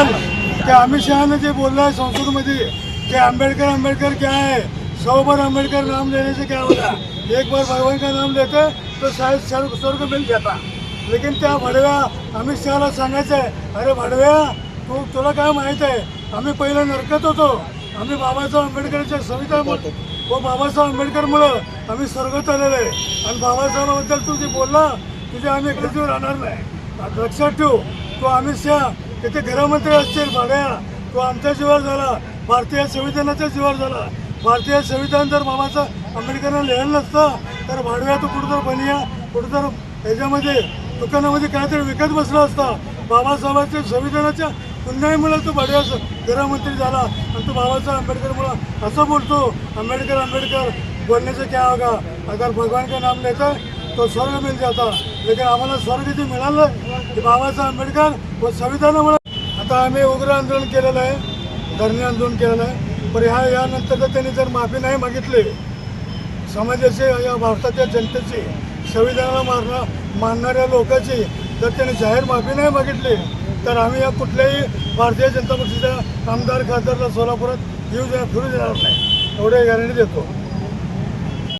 ते अमित शहाने जे बोललं आहे संसदेमध्ये की आंबेडकर आंबेडकर क्या है? सौ बार आंबेडकर नाम लेने से क्या होता? एक बार भगवान का नाम लेते तो शायद स्वर्ग स्वर्ग मिल जाता। लेकिन त्या भडव्या अमित शहाला सांगायचं आहे अरे भडव्या तू तुला काय माहीत आहे? आम्ही पहिलं नरकत होतो. आम्ही बाबासाहेब आंबेडकरच्या सविता व हो, बाबासाहेब आंबेडकरमुळं आम्ही स्वर्गात आलेलो आहे. आणि बाबासाहेबाबद्दल तू जे बोलला तुझ्या आम्ही एकत्र राहणार नाही. लक्षात ठेव तो अमित शहा तिथे गृहमंत्री असतील भाड्या. तो आमच्या जीवावर झाला. भारतीय संविधानाच्या जीवावर झाला. भारतीय संविधान जर बाबाचा आंबेडकरांना लिहिलं नसतं तर भाडव्या तो कुठं बनिया कुठं ह्याच्यामध्ये दुकानामध्ये काहीतरी विकत बसला असता. बाबासाहेबांच्या संविधानाच्या पुण्यामुळे तो भाडव्या गृहमंत्री झाला. आणि तो बाबासाहेब आंबेडकरमुळं असं बोलतो आंबेडकर आंबेडकर बोलण्याचं क्या होगा? अगर भगवान का नाम लेता तो स्वर्ग मिल जाता. लेकिन आम्हाला स्वर्ग जे मिळालं ते बाबासाहेब आंबेडकर व संविधानामुळे आता आम्ही उग्र आंदोलन केलेलं आहे धरणे आंदोलन केलेलं आहे. पण ह्या यानंतर जर त्यांनी जर माफी नाही मागितली समाजाचे या भारताच्या जनतेची संविधानाला मारणा मानणाऱ्या लोकांची जर त्यांनी जाहीर माफी नाही मागितली तर आम्ही या कुठल्याही भारतीय जनता पक्षाच्या आमदार खासदारला सोलापुरात येऊ देणार फिरू देणार नाही. एवढे गॅरंटी देतो.